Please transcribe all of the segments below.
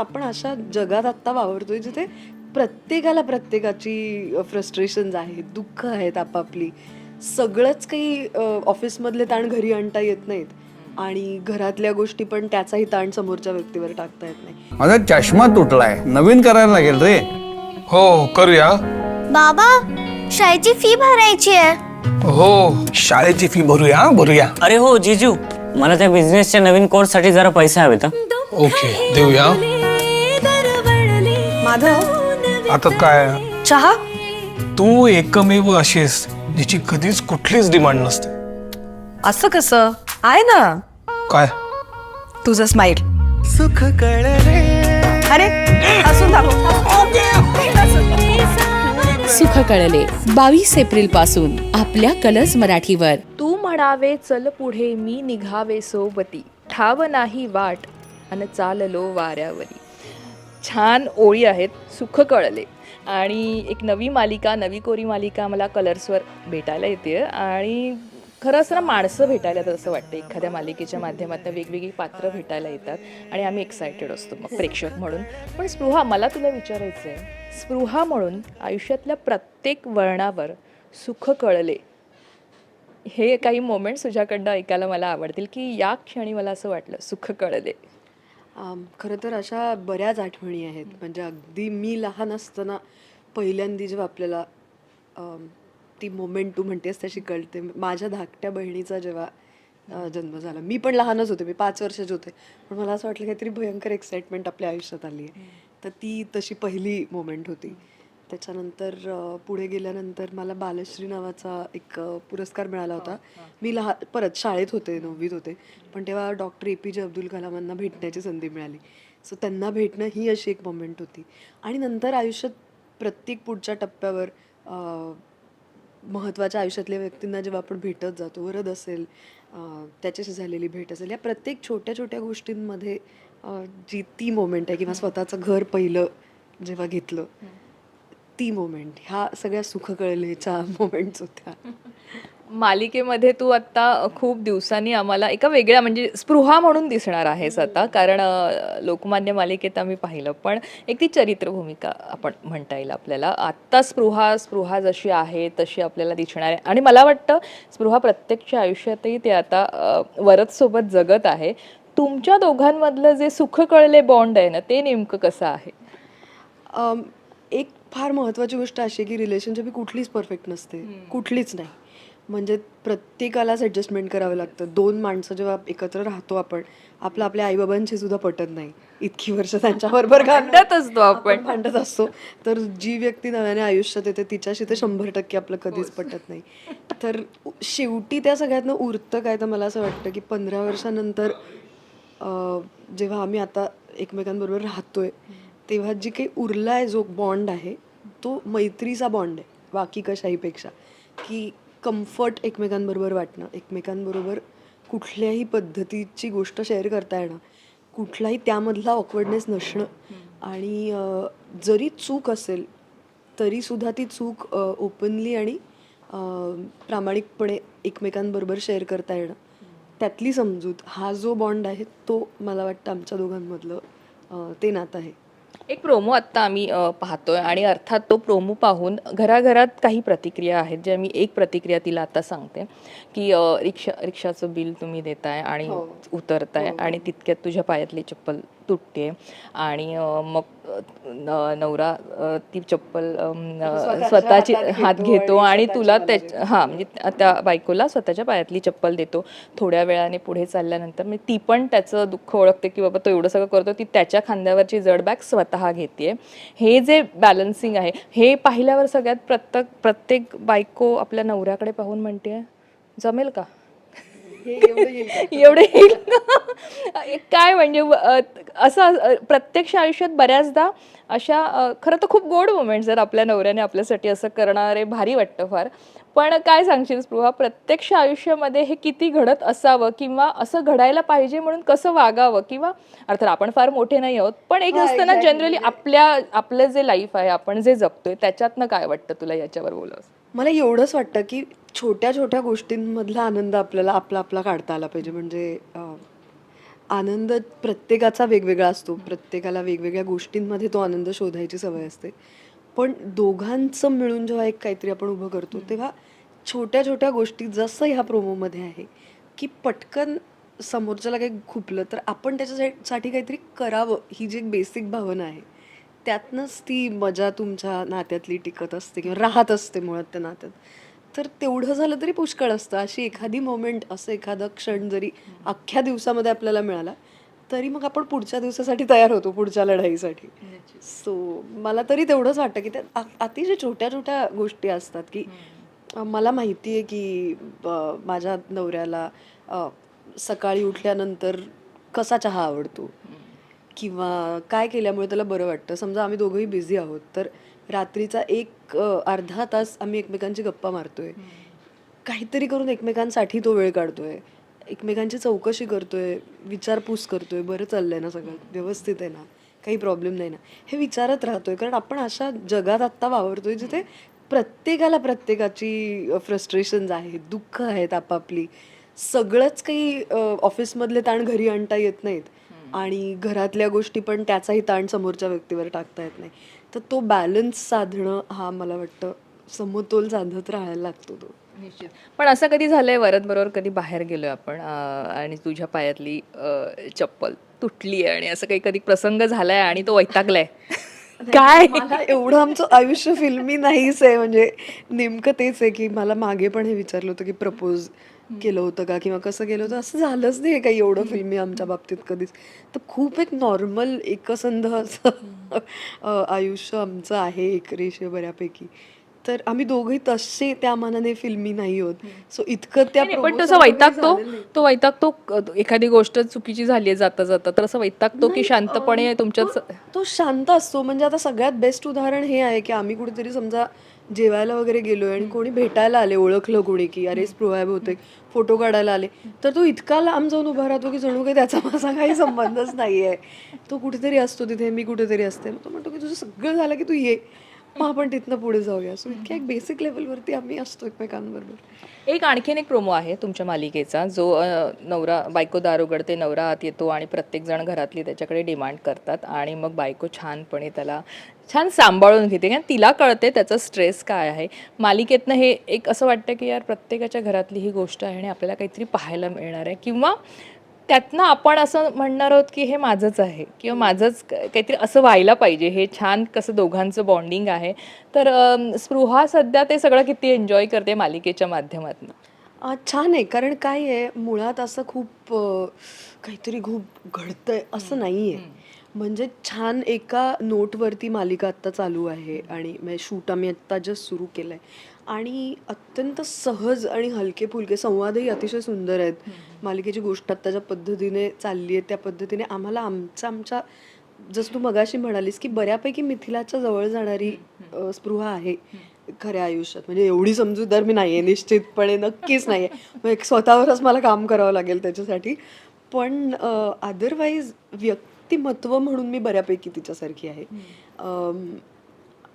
आपण अशा जगात आत्ता वावरतोय जिथे प्रत्येकाला प्रत्येकाची फ्रस्ट्रेशन्स आहेत दुःख आहेत आपापली. सगळंच काही ऑफिसमधले ताण घरी आणता येत नाहीत. आणि घरातल्या गोष्टी पण त्याचाही ताण समोरच्या व्यक्तीवर टाकता येत नाही. माझा चष्मा तुटलाय. नवीन करायला लागेल रे. हो करूया. बाबा शाळेची फी भरायची आहे. हो शाळेची फी भरूया भरूया. अरे हो जिजू. मला त्या बिझनेसच्या नवीन कोर्ससाठी जरा पैसे हवेत. ओके देऊया. माधव आता काय? चहा? तू एकमेव अशीस जिची कधीच कुठलीच डिमांड नसते. असं कसं? आहे ना? काय? तुझं स्माईल सुख अरे हसून सुख कळले बावीस एप्रिलपासून आपल्या कलर्स मराठीवर. तू म्हणावे चल पुढे मी निघावे सोबती. ठाव नाही वाट अन चाललो वाऱ्यावरी. छान ओळी आहेत सुख कळले. आणि एक नवी मालिका नवी कोरी मालिका मला कलर्सवर भेटायला येते आणि खरं असं ना माणसं भेटायला येतात असं वाटतं. एखाद्या मालिकेच्या माध्यमातून वेगवेगळी पात्र भेटायला येतात आणि आम्ही एक्सायटेड असतो मग प्रेक्षक म्हणून. पण स्पृहा मला तुला विचारायचं आहे स्पृहा म्हणून आयुष्यातल्या प्रत्येक वळणावर सुख कळले. हे काही मोमेंट्स तुझ्याकडनं ऐकायला मला आवडतील की या क्षणी मला असं वाटलं सुख कळले. आम, खरं तर अशा बऱ्याच आठवणी आहेत. म्हणजे अगदी मी लहान असताना पहिल्यांदा जेव्हा आपल्याला ती मोमेंट तू म्हणतेस तशी कळते. माझ्या धाकट्या बहिणीचा जेव्हा अ, जन्म झाला. मी पण लहानच होते. मी पाच वर्षाचे होते. पण मला असं वाटलं काहीतरी भयंकर एक्साइटमेंट आपल्या आयुष्यात आली आहे. तर ती तशी पहिली मोमेंट होती. त्याच्यानंतर पुढे गेल्यानंतर मला बालश्री नावाचा एक पुरस्कार मिळाला होता. मी लहान परत शाळेत होते नववीत होते. पण तेव्हा डॉक्टर ए पी जे अब्दुल कलामांना भेटण्याची संधी मिळाली. सो त्यांना भेटणं ही अशी एक मोमेंट होती. आणि नंतर आयुष्यात प्रत्येक पुढच्या टप्प्यावर महत्त्वाच्या आयुष्यातल्या व्यक्तींना जेव्हा आपण भेटत जातो वरद असेल त्याच्याशी झालेली भेट असेल या प्रत्येक छोट्या छोट्या गोष्टींमध्ये जी ती मोमेंट आहे किंवा स्वतःचं घर पहिलं जेव्हा घेतलं ती मोमेंट ह्या सगळ्या सुख कळलेच्या मोमेंट्स होत्या. मालिकेमध्ये तू आत्ता खूप दिवसांनी आम्हाला एका वेगळ्या म्हणजे स्पृहा म्हणून दिसणार आहेस आता कारण लोकमान्य मालिकेत आम्ही पाहिलं पण एक ती चरित्र भूमिका आपण म्हणता येईल आपल्याला. आत्ता स्पृहा स्पृहा जशी आहे तशी आपल्याला दिसणार आहे. आणि मला वाटतं स्पृहा प्रत्यक्ष आयुष्यातही ते आता वरदसोबत जगत आहे. तुमच्या दोघांमधलं जे सुख कळले बॉन्ड आहे ना ते नेमकं कसं आहे? एक फार महत्त्वाची गोष्ट अशी की रिलेशनशिप ही कुठलीच परफेक्ट नसते. कुठलीच नाही. म्हणजे प्रत्येकालाच ॲडजस्टमेंट करावं लागतं. दोन माणसं जेव्हा एकत्र राहतो आपण आपलं आपल्या आईबाबांशी सुद्धा पटत नाही. इतकी वर्ष त्यांच्याबरोबर भांडत असतो आपण. भांडत असतो. तर जी व्यक्ती नव्याने आयुष्यात येते तिच्याशी ते शंभर टक्के आपलं कधीच पटत नाही. तर शेवटी त्या सगळ्यातनं उरतं काय तर मला असं वाटतं की पंधरा वर्षानंतर जेव्हा आम्ही आता एकमेकांबरोबर राहतोय तेव्हा जी काही उरला आहे जो बॉन्ड आहे तो मैत्रीचा बॉन्ड आहे बाकी कशाहीपेक्षा. की कम्फर्ट एकमेकांबरोबर वाटणं एकमेकांबरोबर कुठल्याही पद्धतीची गोष्ट शेअर करता येणं कुठलाही त्यामधला ऑकवर्डनेस नसणं. आणि जरी चूक असेल तरीसुद्धा ती चूक ओपनली आणि प्रामाणिकपणे एकमेकांबरोबर शेअर करता येणं. त्यातली समजूत हा जो बॉन्ड आहे तो मला वाटतं आमच्या दोघांमधलं ते नातं आहे. एक प्रोमो आत्ता आम्ही पाहतोय आणि अर्थात तो प्रोमो पाहून घराघरात काही प्रतिक्रिया आहेत ज्या मी एक प्रतिक्रिया तिला आता सांगते की रिक्षा रिक्षाचं बिल तुम्ही देताय आणि हो. उतरताय आणि तितक्यात तुझ्या पायातली चप्पल तुटते. आणि मग नवरा ती चप्पल स्वतःची हात घेतो आणि तुला त्या हां म्हणजे त्या बायकोला स्वतःच्या पायातली चप्पल देतो. थोड्या वेळाने पुढे चालल्यानंतर म्हणजे ती पण त्याचं दुःख ओळखते की बाबा तो एवढं सगळं करतो ती त्याच्या खांद्यावरची जड बॅग स्वतः घेते हे जे बॅलन्सिंग आहे हे पाहिल्यावर सगळ्यात प्रत्येक प्रत्येक बायको आपल्या नवऱ्याकडे पाहून म्हणते जमेल का? एवढे येईल? काय म्हणजे असं प्रत्यक्ष आयुष्यात बऱ्याचदा अशा खरं तर खूप गोड मोमेंट्स जर आपल्या नवऱ्याने आपल्यासाठी असं करणारे भारी वाटतं फार. पण काय सांगशील स्पृहा प्रत्यक्ष आयुष्यामध्ये हे किती घडत असावं किंवा असं घडायला पाहिजे म्हणून कसं वागावं? किंवा अर्थात आपण फार मोठे नाही आहोत पण एक असतं ना जनरली आपल्या आपलं जे लाईफ आहे आपण जे जगतोय त्याच्यातनं काय वाटतं तुला याच्यावर बोलावं? मला एवढंच वाटतं की छोट्या छोट्या गोष्टींमधला आनंद आपल्याला आपला आपला काढता आला पाहिजे. म्हणजे आनंद प्रत्येकाचा वेगवेगळा असतो. प्रत्येकाला वेगवेगळ्या गोष्टींमध्ये तो आनंद शोधायची सवय असते. पण दोघांचं मिळून जेव्हा एक काहीतरी आपण उभं करतो तेव्हा छोट्या छोट्या गोष्टी जसं ह्या प्रोमोमध्ये आहे की पटकन समोरच्याला काही खुपलं तर आपण त्याच्यासाठी काहीतरी करावं. ही जी एक बेसिक भावना आहे त्यातनंच ती मजा तुमच्या नात्यातली टिकत असते किंवा राहत असते मुळात त्या नात्यात. तर तेवढं झालं तरी पुष्कळ असतं. अशी एखादी मोमेंट असं एखादा क्षण जरी अख्ख्या दिवसामध्ये आपल्याला मिळाला तरी मग आपण पुढच्या दिवसासाठी तयार होतो पुढच्या लढाईसाठी. सो मला तरी तेवढंच वाटतं की त्यात अतिशय छोट्या छोट्या गोष्टी असतात की मला माहिती आहे की माझ्या नवऱ्याला सकाळी उठल्यानंतर कसा चहा आवडतो? किंवा काय केल्यामुळे त्याला बरं वाटतं? समजा आम्ही दोघंही बिझी आहोत तर रात्रीचा एक अ, अर्धा तास आम्ही एकमेकांची गप्पा मारतोय. काहीतरी करून एकमेकांसाठी तो वेळ काढतोय. एकमेकांची चौकशी करतोय विचारपूस करतोय. बरं चाललंय ना सगळं? व्यवस्थित आहे ना? काही प्रॉब्लेम नाही ना? हे विचारत राहतोय. कारण आपण अशा जगात आत्ता वावरतोय जिथे प्रत्येकाला प्रत्येकाची फ्रस्ट्रेशन्स आहेत दुःख आहेत आपापली. सगळंच काही ऑफिसमधले ताण घरी आणता येत नाहीत. आणि घरातल्या गोष्टी पण त्याचाही ताण समोरच्या व्यक्तीवर टाकता येत नाही. तर तो बॅलन्स साधणं हा मला वाटतं समतोल साधत राहायला लागतो तो. निश्चित. पण असं कधी झालंय वरद बरोबर कधी बाहेर गेलोय आपण आणि तुझ्या पायातली चप्पल तुटली आहे आणि असं काही कधी प्रसंग झालाय आणि तो वैतागलाय? काय? एवढं आमचं आयुष्य फिल्मी नाहीच आहे. म्हणजे नेमकं तेच आहे की मला मागे पण हे विचारलं होतं की प्रपोज केलं होतं का? किंवा कसं केलं होतं? असं झालंच नाही काही एवढं फिल्मी आमच्या बाबतीत कधीच. तर खूप एक नॉर्मल एकसंध असं आयुष्य आमचं आहे एक रेषे बऱ्यापैकी. तर आम्ही दोघंही तसे त्या मानाने फिल्मी नाही होत. सो इतकं त्या पण तसं वैतागतो. तो वैतागतो एखादी गोष्ट चुकीची झाली आहे जाता जाता तर असं वैतागतो की शांतपणे तुमच्यात तो- तो शांत असतो. म्हणजे आता सगळ्यात बेस्ट उदाहरण हे आहे की आम्ही कुठेतरी समजा जेवायला वगैरे गेलोय आणि कोणी भेटायला आले ओळखलं कोणी की अरे स्पृहा बहुतेक फोटो काढायला आले. तर तो इतका लांब जाऊन उभा राहतो की जणू काही त्याचा माझा काही संबंधच नाहीये. तो कुठेतरी असतो तिथे मी कुठेतरी असते. मग तो म्हणतो की तुझं सगळं झालं की तू ये. मग आपण तिथनं पुढे जाऊया. सो इतक्या एक बेसिक लेवलवरती आम्ही असतो एकमेकांबरोबर. एक आणखीन एक प्रोमो आहे तुमच्या मालिकेचा जो अ, नवरा बायको दार उघडते नवरा आत येतो आणि प्रत्येकजण घरातली त्याच्याकडे डिमांड करतात आणि मग बायको छानपणे त्याला छान सांभाळून घेते. कारण तिला कळते त्याचा स्ट्रेस काय आहे. मालिकेतनं हे एक असं वाटतं की यार प्रत्येकाच्या घरातली ही गोष्ट आहे आणि आपल्याला काहीतरी पाहायला मिळणार आहे. किंवा त्यातनं आपण असं म्हणणार आहोत की हे माझंच आहे किंवा माझंच काहीतरी असं व्हायला पाहिजे. हे छान कसं दोघांचं बॉन्डिंग आहे. तर स्पृहा सध्या ते सगळं किती एन्जॉय करते मालिकेच्या माध्यमातून? छान आहे. कारण काय आहे मुळात असं खूप काहीतरी खूप घडतंय असं नाही आहे म्हणजे छान एका नोटवरती मालिका आत्ता चालू आहे आणि म्हणजे शूट आम्ही आत्ता जस्ट सुरू केलं आहे आणि अत्यंत सहज आणि हलके फुलके संवादही अतिशय सुंदर आहेत. मालिकेची गोष्ट आत्ता ज्या पद्धतीने चालली आहे त्या पद्धतीने आम्हाला आमचा आमच्या जसं तू मगाशी म्हणालीस की बऱ्यापैकी मिथिलाच्या जवळ जाणारी स्पृहा आहे खऱ्या आयुष्यात. म्हणजे एवढी समजूतदार मी नाही आहे निश्चितपणे नक्कीच नाही आहे मग एक स्वतःवरच मला काम करावं लागेल त्याच्यासाठी. पण अदरवाईज व्यक्तिमत्व म्हणून मी बऱ्यापैकी तिच्यासारखी आहे.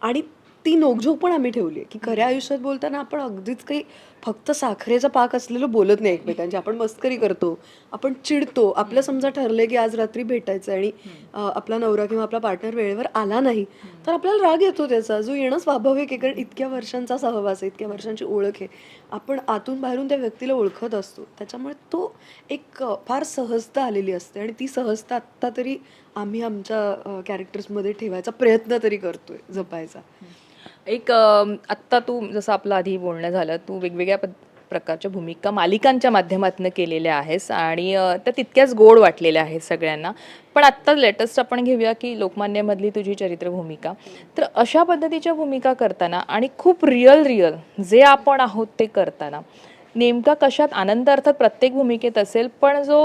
आणि ती नोकझोक पण आम्ही ठेवली आहे. की खऱ्या आयुष्यात बोलताना आपण अगदीच काही फक्त साखरेचा पाक असलेलं बोलत नाही एकमेकांची आपण मस्करी करतो आपण चिडतो. आपलं समजा ठरलंय की आज रात्री भेटायचं आणि आपला नवरा किंवा आपला पार्टनर वेळेवर आला नाही तर आपल्याला राग येतो त्याचा. जो येणं स्वाभाविक आहे कारण इतक्या वर्षांचा सहवास आहे इतक्या वर्षांची ओळख आहे. आपण आतून बाहेरून त्या व्यक्तीला ओळखत असतो. त्याच्यामुळे तो एक फार सहजता आलेली असते आणि ती सहजता आत्ता तरी आम्ही आमच्या कॅरेक्टर्समध्ये ठेवायचा प्रयत्न तरी करतोय जपायचा. एक आत्ता तू जसं आपलं आधी बोलणं झालं तू वेगवेगळ्या पद प्रकारच्या भूमिका मालिकांच्या माध्यमातून केलेल्या आहेस आणि त्या तितक्याच गोड वाटलेल्या आहेत सगळ्यांना. पण आत्ता लेटेस्ट आपण घेऊया की लोकमान्यमधली तुझी चरित्र भूमिका. तर अशा पद्धतीच्या भूमिका करताना आणि खूप रिअल रिअल जे आपण आहोत ते करताना नेमका कशात आनंद अर्थात प्रत्येक भूमिकेत असेल पण जो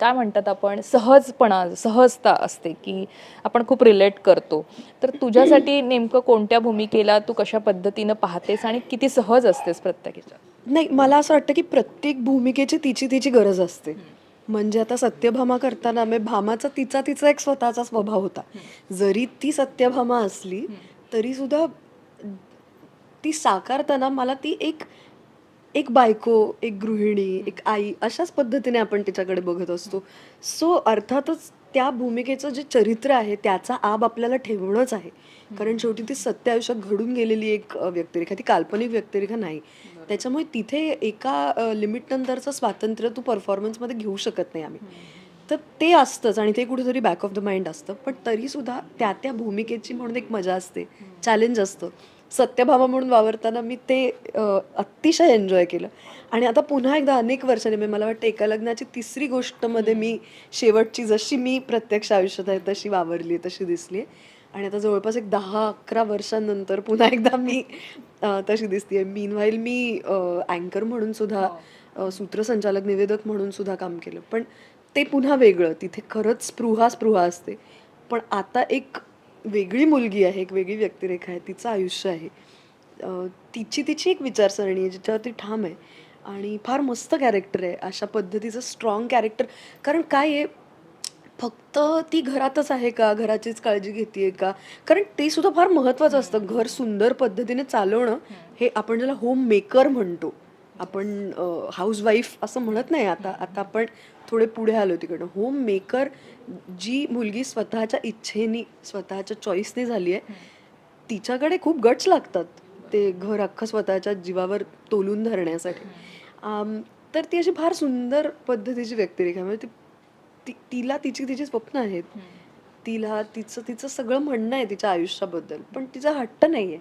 काय म्हणतात आपण? सहजपणा सहजता असते की आपण खूप रिलेट करतो. तर तुझ्यासाठी नेमकं कोणत्या भूमिकेला तू कशा पद्धतीनं पाहतेस आणि किती सहज असतेस प्रत्येकीच्या? नाही मला असं वाटतं की प्रत्येक भूमिकेची तिची तिची गरज असते. म्हणजे आता सत्यभामा करताना मी भामाचा तिचा तिचा एक स्वतःचा स्वभाव होता. जरी ती सत्यभामा असली तरी सुद्धा ती साकारताना मला ती एक एक बायको एक गृहिणी एक आई अशाच पद्धतीने आपण तिच्याकडे बघत असतो. सो अर्थातच त्या भूमिकेचं जे चरित्र आहे त्याचा आब आपल्याला ठेवणंच आहे. कारण शेवटी ती सत्य आयुष्यात घडून गेलेली एक अ, व्यक्तिरेखा ती काल्पनिक व्यक्तिरेखा नाही. त्याच्यामुळे तिथे एका लिमिट नंतरचं स्वातंत्र्य तू परफॉर्मन्समध्ये घेऊ शकत नाही आम्ही. तर ते असतंच आणि ते कुठेतरी बॅक ऑफ द माइंड असतं. पण तरीसुद्धा त्या त्या भूमिकेची म्हणून एक मजा असते. चॅलेंज असतं. सत्यभामा म्हणून वावरताना मी ते अतिशय एन्जॉय केलं. आणि आता पुन्हा एकदा अनेक वर्षांनी म्हणजे मला वाटतं एका लग्नाची तिसरी गोष्टमध्ये मी शेवटची जशी मी प्रत्यक्ष आयुष्यात आहे तशी वावरली आहे तशी दिसली आहे. आणि आता जवळपास एक दहा अकरा वर्षांनंतर पुन्हा एकदा मी तशी दिसते मीन व्हाईल मी अँकर म्हणून सुद्धा सूत्रसंचालक निवेदक म्हणून सुद्धा काम केलं. पण ते पुन्हा वेगळं. तिथे खरंच स्पृहा स्पृहा असते. पण आता एक वेगळी मुलगी आहे एक वेगळी व्यक्तिरेखा आहे तिचं आयुष्य आहे. तिची तिची एक विचारसरणी आहे जिच्यावरती ठाम आहे. आणि फार मस्त कॅरेक्टर आहे अशा पद्धतीचं स्ट्रॉंग कॅरेक्टर कारण काय आहे फक्त ती घरातच आहे का? घराचीच काळजी घेते का? कारण ते सुद्धा फार महत्त्वाचं असतं. घर सुंदर पद्धतीने चालवणं हे आपण ज्याला होम मेकर म्हणतो. आपण हाऊसवाईफ असं म्हणत नाही आता. आता आपण थोडे पुढे आलो तिकडनं. होम मेकर जी मुलगी स्वतःच्या इच्छेनी स्वतःच्या चॉईसने झाली आहे तिच्याकडे खूप गट्स लागतात ते घर अख्खं स्वतःच्या जीवावर तोलून धरण्यासाठी. तर ती अशी फार सुंदर पद्धतीची व्यक्तिरेखा. म्हणजे ती ती तिला तिची तिची स्वप्न आहेत. तिला तिचं तिचं सगळं म्हणणं आहे तिच्या आयुष्याबद्दल. पण तिचा हट्ट नाही आहे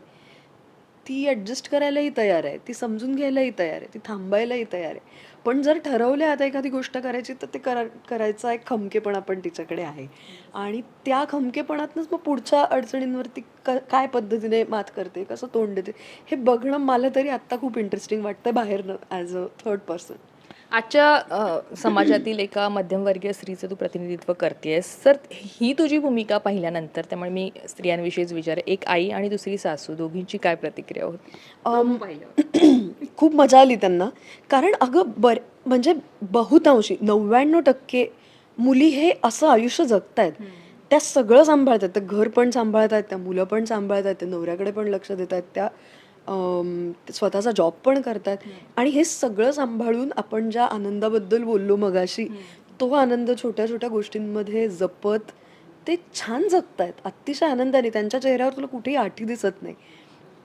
ती ॲडजस्ट करायलाही तयार आहे ती समजून घ्यायलाही तयार आहे ती थांबायलाही तयार आहे. पण जर ठरवलं आता एखादी गोष्ट करायची तर ते करा करायचा एक खमकेपणा पण तिच्याकडे आहे. आणि त्या खमकेपणातनंच मग पुढच्या अडचणींवरती क काय पद्धतीने मात करते कसं तोंड देते हे बघणं मला तरी आत्ता खूप इंटरेस्टिंग वाटतं बाहेरनं ॲज अ थर्ड पर्सन आजच्या समाजातील एका मध्यमवर्गीय स्त्रीचं तू प्रतिनिधित्व करतेस तर ही तुझी भूमिका पाहिल्यानंतर त्यामुळे मी स्त्रियांविषयीच विचार एक आई आणि दुसरी सासू दोघींची काय प्रतिक्रिया होती? खूप मजा आली त्यांना. कारण अगं बर म्हणजे बहुतांशी नव्याण्णव टक्के मुली हे असं आयुष्य जगतायत. त्या सगळं सांभाळतात. त्या घर पण सांभाळतात त्या मुलं पण सांभाळतात त्या नवऱ्याकडे पण लक्ष देत आहेत त्या स्वतःचा जॉब पण करतात. आणि हे सगळं सांभाळून आपण ज्या आनंदाबद्दल बोललो मगाशी तो आनंद छोट्या छोट्या गोष्टींमध्ये जपत ते छान जगतायत. अतिशय आनंदाने. त्यांच्या चेहऱ्यावर तुला कुठेही आठी दिसत नाही.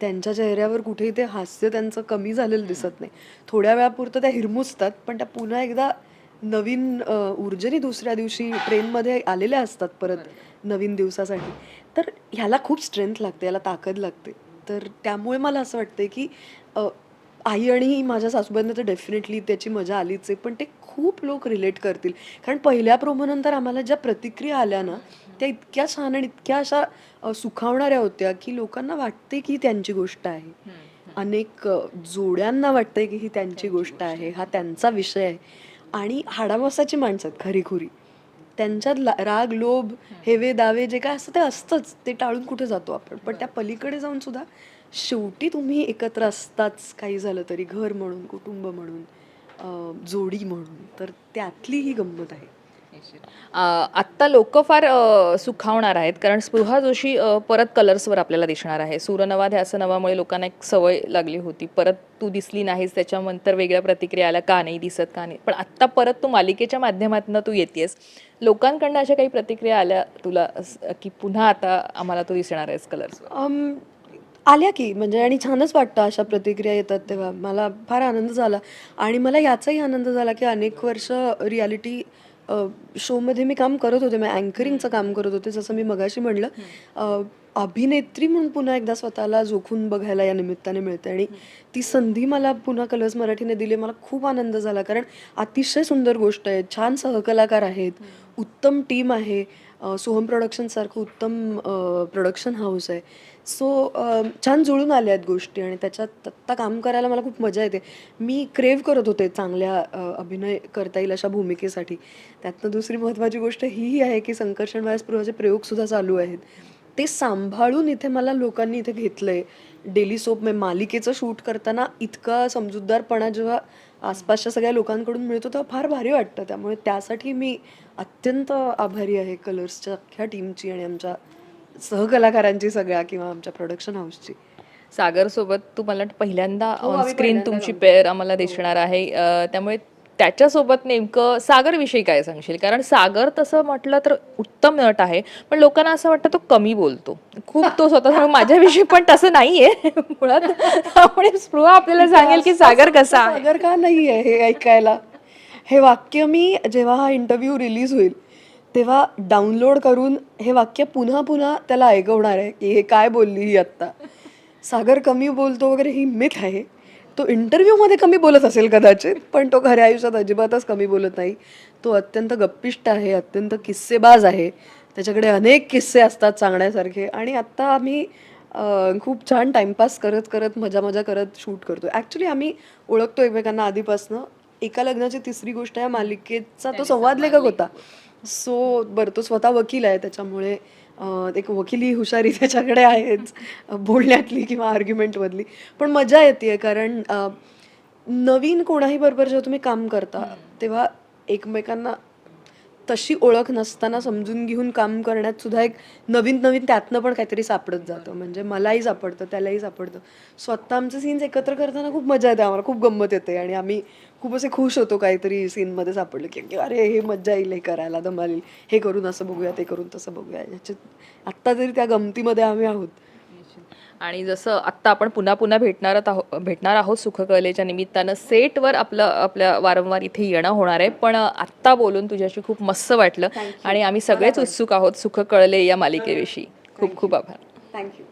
त्यांच्या चेहऱ्यावर कुठेही ते हास्य त्यांचं कमी झालेलं दिसत नाही. थोड्या वेळापुरतं त्या हिरमुसतात पण त्या पुन्हा एकदा नवीन ऊर्जेने दुसऱ्या दिवशी ट्रेनमध्ये आलेल्या असतात परत नवीन दिवसासाठी. तर ह्याला खूप स्ट्रेंथ लागते याला ताकद लागते. तर त्यामुळे मला असं वाटतं की आई आणि माझ्या सासूबाईंना तर डेफिनेटली त्याची मजा आलीच आहे. पण ते खूप लोक रिलेट करतील. कारण पहिल्या प्रोमोनंतर आम्हाला ज्या प्रतिक्रिया आल्या ना त्या इतक्या छान आणि इतक्या अशा सुखावणाऱ्या होत्या की लोकांना वाटते की ही त्यांची गोष्ट आहे. अनेक जोड्यांना वाटतंय की ही त्यांची गोष्ट आहे. हा त्यांचा विषय आहे. आणि हाडामासाची माणसं आहेत खरीखुरी त्यांच्यात राग लोभ हेवे दावे जे काय असतं ते असतंच. ते टाळून कुठे जातो आपण? पण त्या पलीकडे जाऊन सुद्धा शेवटी तुम्ही एकत्र असताच काही झालं तरी घर म्हणून कुटुंब म्हणून जोडी म्हणून तर त्यातली ही गंमत आहे. आत्ता लोक फार सुखावणार आहेत. कारण स्पृहा जोशी परत कलर्सवर आपल्याला दिसणार आहे. सूरनवा ध्यास नवामुळे लोकांना एक सवय लागली होती. परत तू दिसली नाहीस त्याच्यानंतर वेगळ्या प्रतिक्रिया आल्या. का नाही दिसत का नाही. पण आत्ता परत तू मालिकेच्या माध्यमातून तू येतेस. लोकांकडनं अशा काही प्रतिक्रिया आल्या तुला की पुन्हा आता आम्हाला तो दिसणार आहेस कलर्स आल्या की म्हणजे आणि छानच वाटतं अशा प्रतिक्रिया येतात तेव्हा. मला फार आनंद झाला. आणि मला याचाही आनंद झाला की अनेक वर्ष रियालिटी शोमध्ये मी काम करत होते. मी अँकरिंगचं काम करत होते जसं मी मगाशी म्हणलं. अभिनेत्री म्हणून पुन्हा एकदा स्वतःला जोखून बघायला या निमित्ताने मिळते आणि ती संधी मला पुन्हा कलर्स मराठीने दिली. मला खूप आनंद झाला. कारण अतिशय सुंदर गोष्ट आहे. छान सहकलाकार आहेत. उत्तम टीम आहे. सोहम प्रोडक्शनसारखं उत्तम प्रोडक्शन हाऊस आहे. सो छान जुळून आल्या आहेत गोष्टी आणि त्याच्यात आत्ता काम करायला मला खूप मजा येते. मी क्रेव करत होते चांगल्या अभिनय करता येईल अशा भूमिकेसाठी. त्यातनं दुसरी महत्त्वाची गोष्ट हीही आहे की संकर्षण व्यासपृहाचे प्रयोगसुद्धा चालू आहेत. ते सांभाळून इथे मला लोकांनी इथे घेतलं आहे डेली सोप म्हणजे मालिकेचं शूट करताना इतका समजूतदारपणा जेव्हा आसपासच्या सगळ्या लोकांकडून मिळतो तेव्हा फार भारी वाटतं. त्यामुळे त्यासाठी मी अत्यंत आभारी आहे कलर्सच्या अख्ख्या टीमची आणि आमच्या सहकलाकारांची सगळ्या किंवा आमच्या प्रोडक्शन हाऊसची सागरसोबत तू मला वाटतं पहिल्यांदा हो, आम्ही ऑनस्क्रीन पहिल्यांदा तुमची पेअर आम्हाला दिसणार आहे. त्यामुळे त्याच्यासोबत नेमकं सागरविषयी काय सांगशील? कारण सागर तसं म्हटलं तर उत्तम नट आहे पण लोकांना असं वाटतं तो कमी बोलतो. खूप तो स्वतः माझ्याविषयी पण तसं नाहीये. मुळात त्यामुळे स्पृहा आपल्याला सांगेल की सागर कसा आहे. सागर का नाही आहे हे ऐकायला? हे वाक्य मी जेव्हा हा इंटरव्ह्यू रिलीज होईल तेव्हा डाउनलोड करून हे वाक्य पुन्हा पुन्हा त्याला ऐकवणार आहे की हे काय बोलली ही आत्ता. सागर कमी बोलतो वगैरे ही मिथ आहे. तो इंटरव्ह्यूमध्ये कमी बोलत असेल कदाचित पण तो खऱ्या आयुष्यात अजिबातच कमी बोलत नाही. तो अत्यंत गप्पिष्ट आहे अत्यंत किस्सेबाज आहे. त्याच्याकडे अनेक किस्से असतात सांगण्यासारखे. आणि आत्ता आम्ही खूप छान टाइमपास करत करत मजा मजा करत शूट करतो ॲक्च्युली आम्ही ओळखतो एकमेकांना आधीपासनं. एका लग्नाची तिसरी गोष्ट या मालिकेचा तो संवाद लेखक होता. सो बरं तो स्वतः वकील आहे त्याच्यामुळे एक वकिली हुशारी त्याच्याकडे आहेच बोलण्यातली किंवा आर्ग्युमेंटमधली पण मजा येते कारण नवीन कोणाही बरोबर जेव्हा तुम्ही काम करता तेव्हा एकमेकांना तशी ओळख नसताना समजून घेऊन काम करण्यात सुद्धा एक नवीन नवीन त्यातनं पण काहीतरी सापडत जातं. म्हणजे मलाही सापडतं त्यालाही सापडतं. स्वतः आमचे सीन्स एकत्र करताना खूप मजा येते आम्हाला खूप गंमत येते आणि आम्ही खूप असे खुश होतो काहीतरी सीनमध्ये सापडलं की अरे हे मज्जा येईल हे करायला दमाल येईल. हे करून असं बघूया ते करून तसं बघूया. याच्यात आत्ता तरी त्या गमतीमध्ये आम्ही आहोत. आणि जसं आत्ता आपण पुन्हा पुन्हा भेटणार आहोत भेटणार आहोत सुखकलेच्या निमित्तानं सेटवर आपलं आपल्या वारंवार इथे येणं होणार आहे. पण आत्ता बोलून तुझ्याशी खूप मस्त वाटलं आणि आम्ही सगळेच उत्सुक आहोत सुख कळले या मालिकेविषयी. खूप खूप आभार. थँक्यू